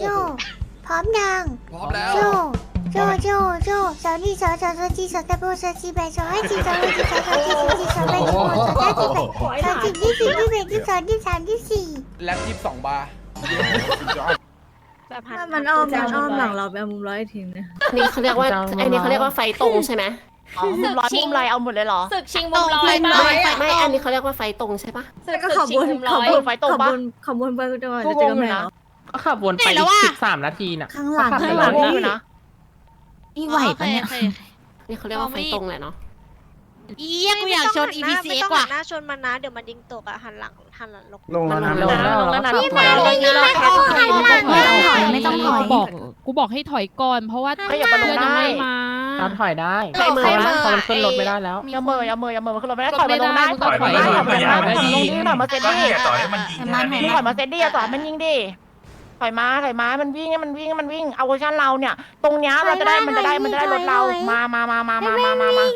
โจ พร้อมยัง พร้อมแล้ว โจ โจ โจ โจสาวนี่สาวสาวสาวจีสาวตะโบสาวจีแบสาวให้จีสาวให้จีสาวสาวจีสาวจีสาวแบสาวสาวจีแบสาวจีที่สี่ที่แบที่สองที่สามที่สี่แล็บยี่สิบสองบาร์ถ้ามันอ้อมมันอ้อมหลังเราไปเอามุมร้อยทีนึงอันนี้เขาเรียกว่าอันนี้เขาเรียกว่าไฟตรงใช่ไหมมุมร้อยมุมลอยเอาหมดเลยเหรอศึกชิงมุมร้อยไม่ป่ะไม่ไม่อันนี้เขาเรียกว่าไฟตรงใช่ปะแล้วก็ขบวนศึกชิงมุมร้ขอยบวนไฟตรงขบปะวนขบวนไปจังหวัดกูจะงงอยู่กำแพงนะ ก็ขับวนไปอีกสิบสามนาทีน่ะข้างหลังขับข้างไปหลังเลยงงอยู่นะนี่ไหวปะเนี่ยนี่เขาเรียกว่าไฟตรงแหละเนาะอีเหี้ยกูอยากชน EPC ไม่ต้องกว่า หันหน้าชนมันนะ เดี๋ยวมันยิงตกอะหันหลังหันหลังลง ลงแล้วนะลงแล้วลงแล้วนะขับนี่ไปมาเลยนี่เราแค่ถอยไม่ต้องถอย กูบอกกูบอกให้ถอยก่อนเพราะว่าก็อย่ามาลงเพื่อนยังได้ ไม่มา เราถอยได้ใครมือเพราะวะว่ามันขึ้นรถไม่ได้แล้ว อย่าเมยอย่าเมยอย่าเมยมันขึ้นรถไม่ได้รถถอยมาลงได้ไม่ได้ถอยมามึงต้องถอยถอยมาถอยมาลงนี่ถอยมาเซ็ตก็ดี้เนี่ยต่อให้มันยิงแค่นั้นเองถอยมาเซ็ตดี้ต่อยมันยิงดิ ถอยมาถอยมามันวิ่งให้มันวิ่งให้มันวิ่งเอาเวอร์ชันเราเนี่ย ตรงเนี้ยเราจะได้มันจะได้มันจะได้รถเรามา มามามามามามามา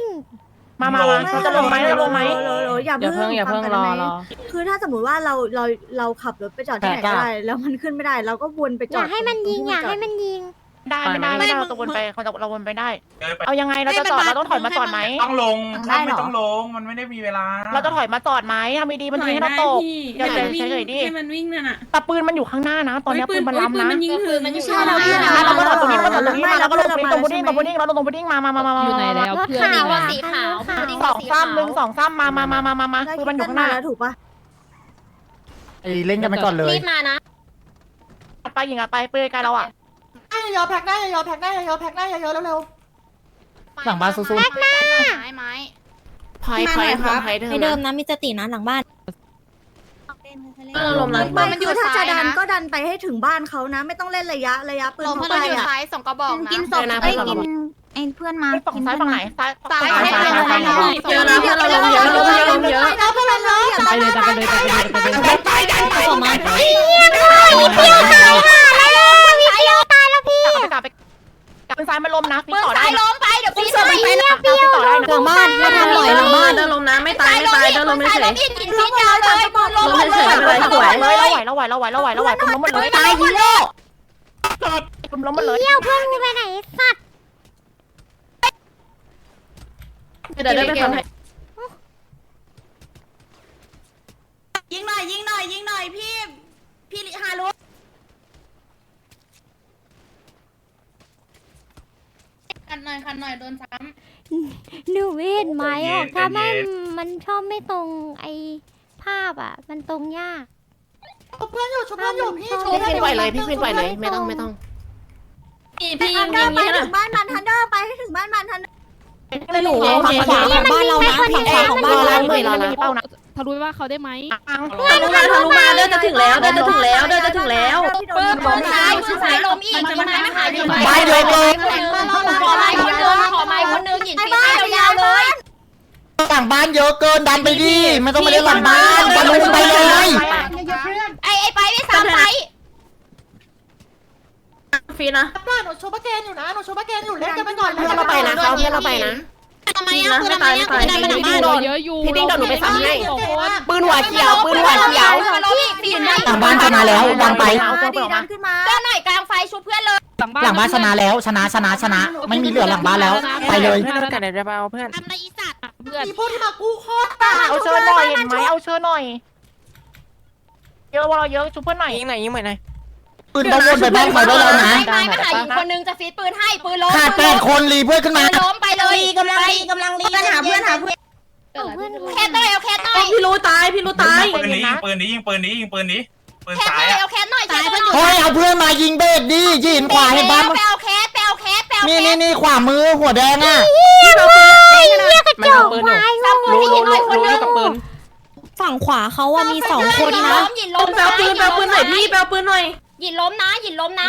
มามามาจะลงไหมจะลงไหมโลโลอย่าอย่าเพิ่เพิ่งงอย่าเพิ่งฟัรกัอนได้ไหมรอคือถ้าสมมติว่าเราเราเราขับรถไปจอดที่ไหนแต่ก็ ก็ได้แล้วมันขึ้นไม่ได้ เราก็วนไปจออดยากให้มันยิงอยากให้มันยิง ได้ไม่ได้ไม่ได้เราจะวนไปเราจะเราวนไปได้เอายังไงเราจะจอดเราต้องถอยมาจอดไหม ต้องลงไม่ต้องลงมันไม่ได้มีเวลาเราจะถอยมาจอดไหมทำไม่ดีมันทิ้งให้เราตก อย่าเฉยเฉยดิ ให้มันวิ่งนั่นน่ะแต่ปืนมันอยู่ข้างหน้านะ ตอนนี้ปืนมันล้ำนะยิงถึงมันอยู่ใช่เราใช่พี่นะนะเราก็จอดตรงนี้เราก็จอดตรงนี้มาเราก็ลงเราตรงพุดดิ้งตรงพุดดิ้งเราลงตรงพุดดิ้งมามามามามาอยู่ไหนแล้วรถเพื่อนขาวอยู่ไหนอะสองซ้ำหนึ่งสองซ้ำมามามามามามาได้คือคิมันดอยู่กันข้างหมาน้าแล้วถูกปะไอ้เล่นกันไปก่อนเลยรีบมานะไปยิงอะไปเปื่อยกันเราอะ ยอแพ็กได้ยอแพ็กได้ยอแพ็กได้ยอเร็ว หลังบ้านสู้ๆไม้ไม้พอยพอยพอยเดิไม่มเดิมนะนะ มีสตินะหลังบ้าน ลมนะไม่มันอยู่คือถ้าซ้าจะยดันนะก็ดันไปให้ถึงบ้านเขานะ ไม่ต้องเล่นระยะระยะปืนลมเขาเพื่อนไปเราอยู่อะซ้ายสองกระบอกนะกินศพเอ้ยกินไอ้เพื่อนมาฝั่งซ้ายฝั่งไหนซ้ายซ้ายซ้ายซ้ายซ้ายซ้ายซ้ายเยอะนะเพื่อนเราลงเยอะเพื่อนเราลงเยอะแล้วพวกเราเลยไปเลยไปเลยไปเลยไปเลยไปเลยออกมากลับไป กลับไปซ้ายมันล้มนะฟิต่อได้ซ้ายนะล้มไปเดี๋ยวปีนต่อได้นะฟิต่อได้นะหลังบ้านมาทำหน่อยหลังบ้านเดินลมนะไม่ตายไม่ตายเดินลมไม่เฉยยิงยิงยาวเลยปืนล้มหมดเลยเราไหวเราไหวเราไหวเราไหวเราไหวปืนล้มหมดเลยตายฮีโร่ปืนล้มหมดเลยเที่ยวเพื่อนกูไปไหนสัตว์เดี๋ยวได้ไปทำให้ยิงหน่อยยิงหน่อยยิงหน่อยพี่พี่ฮารุ คันหน่อยคันหน่อยโดนซ้หนูไม่เห็นไม้ออกถ้าไม่มันชอบไม่ตรงไอ้ภาพอะ มันตรงยากเพื่อนอยู่ชุบเพื่อนอยู่พี่ชุบพี่ควินปล่อยเลยพี่ควินปล่อยเลยไม่ต้องไม่ต้องพี่ไปพี่ทัยินงเดอยิร์งไปนี่นะถึงบ้านมันทันเดอร์ไปให้ถึงบ้านมันทันเดอร์หนูฝั่งขวาของบ้านเรานะฝั่งขวาของบ้านเราไม่เราเราไม่นะมีเป้านะำทะลุว่าเขาได้ไหม ทะลุมาทะลุมาเดินจะถึงแล้วเดินจะถึงแล้วเดินจะถึงแล้วปืนปืนซ้าย ปืนซ้ายลมอีกมันไม้ไม่หายดีบ้านเยอะเกินขอไม้คนนึงขอไม้คนนึงหยินปียาวเลยหลังบ้านเยอะเกินดันไปดิไม่ต้องมาเล่นหลังบ้านดันลงไปเลยไอ้ไอ้ไปไม่สามไปฟรีนะหนูชูบะเกนอยู่นะหนูชูบะเกนอยู่เล่นกันไปก่อนเพื่อนเราไปนะเขาเพื่อนเราไปนะ ทำไมอะคือทำไมอะคือได้มาหนังบ้านเราเยอะอยู่พี่ดิ้งเดี๋ยวหนูไปซ้ำให้สองคนปืนหัวเขียวปืนหัวเขียวมาล้มอีกปีนได้หลังบ้านชนะแล้วดันไปเอาดีดันขึ้นมาเดินหน่อยกลางไฟชูเพื่อนเลยหลังบ้านหลังบ้านชนะแล้วชนะชนะชนะ ไม่มีเหลือหลังบ้านแล้วไปเลยเพื่อนกันเดี๋ยวจะไปเอาเพื่อนทำไรอีสัตว์เพื่อนมีพูดมากูโคตรเอาเชิญหน่อยเห็นไหมเอาเชิญหน่อยเยอะว่าเราเยอะชุบเพื่อนหน่อยยิงหน่อยยิงหน่อยหน่อยปืนต้องวนไปบ้านเขาได้แล้วนะไม้มาหาอีกคนนึงจะฟีดปืนให้ปืนล้มขาดแปดคนรีเพื่อนขึ้นปืมานล้มไปเลย กำลังรีกำลังรีเพื่อนหาเพื่อนหาเพื่อนเพื่อนกูแค่ต้อยเอาแค่ต้อยพี่รู้ตายพี่รู้ตายปืนนี้ยิงปืนนี้ยิงปืนนี้ยิงปืนนี้ปืนแค่ซ้าต้ยอยอะเอาแค่หน่อยแค่ต้อยเฮ้ยเอาเพื่อนมายิงเบรกดิยิงขวาเห็นบ้านไปเอาแค่ไปเอาแค่ไปเอานี่แค่นี่นี่ขวามือหัวแดงอะมันเอาปืนอยู่ซ้ำปืนรู้ให้หรู้น่อยคนรู้นึงกับปืนฝั่งขวาเขาอะมีสองคนนะล้มหยินล้มนะหยินล้มหน่อยพี่ไปเอาปืนหน่อยหยินล้มนะหยินล้มนะ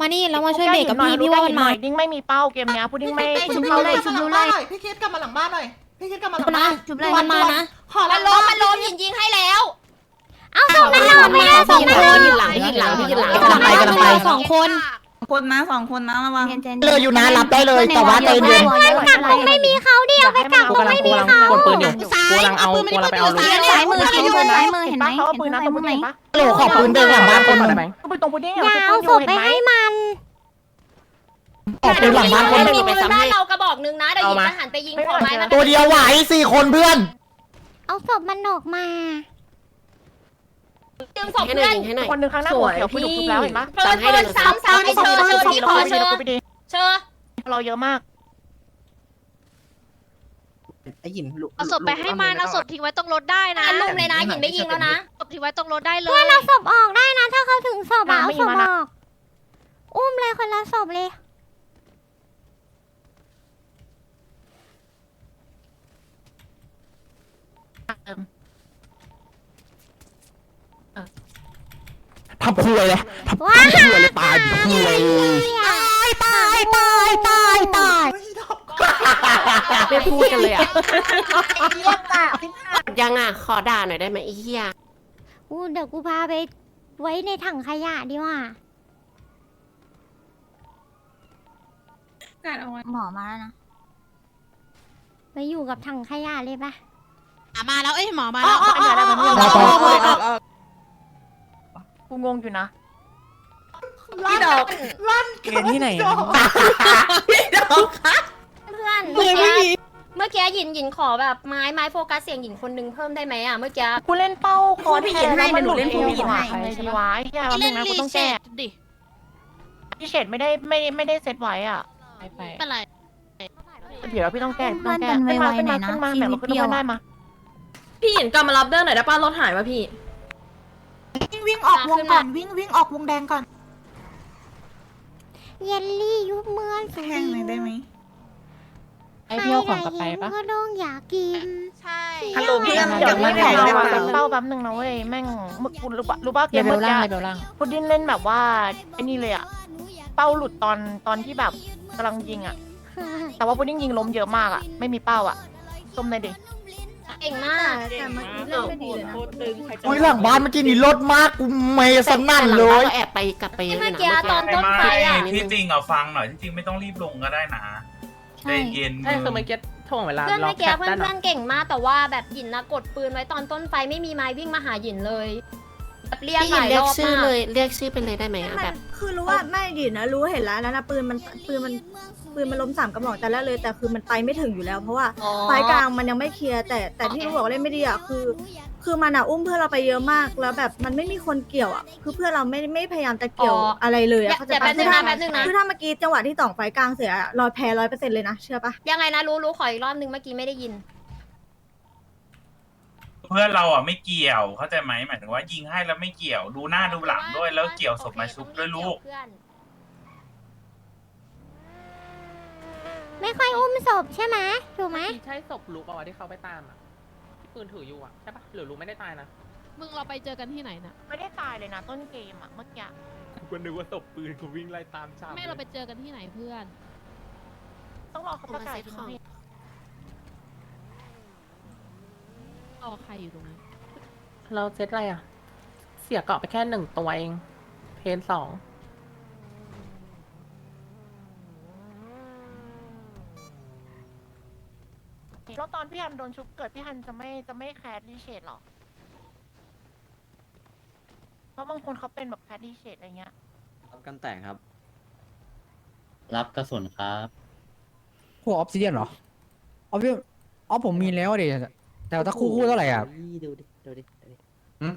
มานี่แล้วมาช่วยเบรกกับพี่พี่ว่ามันมา ดิ้งไม่มีเป้าเกมเนี้ยพูดดิ้งไม่ชุบดูเลยชุบดูเลยพี่คิดกลับมาหลังบ้านหน่อยพี่คิดกลับมาหลังนะบ้านชุบเลยมันมานะขอมันล้มมันล้มหยินยิงให้แล้ว เอ้าทำไมเราไม่ได้สองคนพี่ยืนหลังพี่ยืนหลังพี่ยืนหลังกำลังไปกำลังไปสองคน คนนะสองคนนะระวังเลยอยู่นะรับได้เลยแต่ว่าใจเย็นกักตรงไม่มีเขาดิเอาไปกักกูกำลังกูกำลังกดปืนอยู่กูกำลังเอากูกำลังไปเอาลูกซ้ายมือทิ้งปืนซ้ายมือเห็นไหมเขาเอาปืนนะตรงปืนเห็นปะโหลขอบปืนเดินหลังบ้านคนหได้นึ่งไหมก็ไปตรงปืนนี่อย่าเอาศพไปให้มันขอบปืนหลังบ้านคนหนึ่งไปซ้ำให้เรากระบอกนึงนะเดี๋ยวเอาหยิบมาทหารไปยิงขอไม้มันตัวเดียวไหวสี่คนเพื่อน เอาศพมันออกมา ดึงศพให้หน่เพื่ออยน ยิงให้หน่อย คนหนึ่งข้างหน้าหัวเขียวปืนถูกแล้วเห็นปะเชิญเชิญซ้ำซ้ำไอ้เชิญเชิญทีพอเชิญไปดีเชิญเราเยอะมากไอ้หยินเอาศพไปให้มันเอาศพทิ้งไว้ตรงรถได้นะอะลุ่มเลยนะหยินไม่ยิงแล้วนะ ศพทิ้งไว้ตรงรถได้เลเพื่อยนเอาศพออกได้นะ ถ้าเขาถึงศพอะมาเอาไม่ศพมาอนะอก อุ้มเลยคนละศพเลย ทำคุยเลยทำว้าคุยเลยตายคุยตายตายตายตายตายไม่พูดกันเลยอะยังอะ ขอด่าหน่อยได้ไหมไอ้เหี้ยอู้เดี๋ยวกูพาไปไว้ในถังขยะดีกว่าการเอาไว้หมอมาแล้วนะไปอยู่กับถังขยะเลยปะ มาแล้ว เอ้ยหมอมาอ๋อแล้วอ๋ออ๋ออ๋ออ๋อกู งงอยู่นะ พี่ดอกเกณฑ์ที่ไหนเพื่อนเมื่อกี้เมื่อกี้หยินหยินขอแบบไม้ไม้โฟกัสเสียงหญิงคนนึงเพิ่มได้ไหมอะเมื่อกี้ กูเล่นเป้าคอพี่หยินให้เดี๋ยวหนูเล่นเอวพี่หยินให้ ใครดีวะไอ้เหี้ยแป๊บนึงนะกูต้องแก้ดิพี่เฉดไม่ได้ไม่ไม่ได้เซตไว้อะไปไปเป็นไรเดี๋ยวพี่ต้องแก้พี่ต้องแก้ขึ้นมาขึ้นมาขึ้นมาแบบขึ้นมาได้มาพี่หยินกลับมารับเดินหน่อยได้ป้ารถหายวะพี่ วิ่งออกวงก่อนวิ่งวิ่งออกวงแดงก่อนเยลลี่ยุบเมืองสุแห้งหน่อยได้ไหมไอพี่เอาของกลับไปปะก็ต้องอยากกิน ใช่ฮัลโหลพี่เดี๋ยวไม่แข่งเราเซตเป้าแป๊บนึงนะเว้ยแม่งมึกคุณรู้ปะรู้ป่ะเกเลมเวเมื่ลอล่างกี้เลเวลล่างพุดดิ้นเล่นแบบว่าไอ้นี่เลยอะเป้าหลุดตอนตอนที่แบบกำลังยิงอะแต่ว่าพุดดิ้งยิงล้มเยอะมากอะไม่มีเป้าอะส้มในอยดิ เก่งมากแต่เมื่อกี้เล่นไม่ดีเลยนะโอ้ยหลังบ้านเมื่อกี้นี่รถมากกูเมย์สนั่นเลแต่หงบ้ายยก็แอบไปกลับไปเยอะเลยนะเมื่อกี้ตอนไม่ต้นมาไฟอะที่จริงอะฟังหน่อยที่จริงไม่ต้องรีบลงก็ได้นะใจเย็นใช่คือเมื่อกี้ถ่วงเวลาเพื่อนล็อเมื่กอกี้แคปเพื่อด้านนหเพื่ลัองนเก่งมากแต่ว่าแบบหยินนะกดปืนไว้ตอนต้นไฟไม่มีไม้วิ่งมาหาหยินเลยแบบเรียกพี่หหยินลายเรีรยกอบชื่อมากเลยเรียกชื่อไปเลยได้ไหมอะมัแบนบ คือรู้ว่าไม่ดินะรู้เห็นแล้วแล้วนะปืนมันปืนมัน ปืนมันล้มสามกระบอกแต่แรกเลยแต่คือมันไปไม่ถึงอยู่แล้ว เพราะว่าไฟกลางมันยังไม่เคลียร์แต่แต่ที่รู้บอกว่าเล่นไม่ดีอะคือ คือมันอะอุ้มเพื่อนเราไปเยอะมากแล้วแบบมันไม่มีคนเกี่ยวอะคือเพื่อนเราไม่ไม่พยายามจะเกี่ยวอะไรเลยอะเขาใจเดี๋ยวปะแป๊บนึงนะแป๊บนึงนะ คือถ้าเมื่อกี้จังหวะที่ต่องไฟกลางเสียอะรอยแพ้ร้อยเปอร์เซ็นต์เลยนะเชื่อปะ ยังไงนะรู้รู้ขออีกรอบนึงเมื่อกี้ไม่ได้ยิน เพื่อนเราอะไม่เกี่ยวเข้าใจไหมหมายถึงว่ายิงให้แล้วไม่เกี่ยวดูหน้าดูหลังด้วยแล้วเกี่ยวศพมาชุบด้วยลูก ไม่ค่อยอุ้มศพใช่ไหมถูกไหมใช่ศพลูกเปล่าวะที่เขาไปตามอะที่ปืนถืออยู่อะใช่ปะหรือลูกไม่ได้ตายนะมึงเราไปเจอกันที่ไหนนะไม่ได้ตายเลยนะต้นเกมอะเมื่อกี้กูก็นึกว่าศพปืนกูวิ่งไล่ตามชาแม่เราไปเจอกันที่ไหนเพื่อน ต้องรอเขาประกาศทีนึงเอาใครอยู่ตรงนี้เราเซตอะไรอะ เสียเกาะไปแค่หนึ่งตัวเอง เพนสอง แล้วตอน พี่ฮันโดนชุบเกิดพี่ฮันจะไม่จะไม่แคสรีเชดหรอ เพราะบางคนเขาเป็นแบบแคสรีเชดอะไรเงี้ย รับกันแตกครับ รับกระสุนครับหัวออฟซิเดียนเหรอออฟซิเดียนอ๋อผมมีแล้วดิแต่ถ้าคู่คู่เท่าไหร่อะ ดูดิ ดูดิดูดิ อืม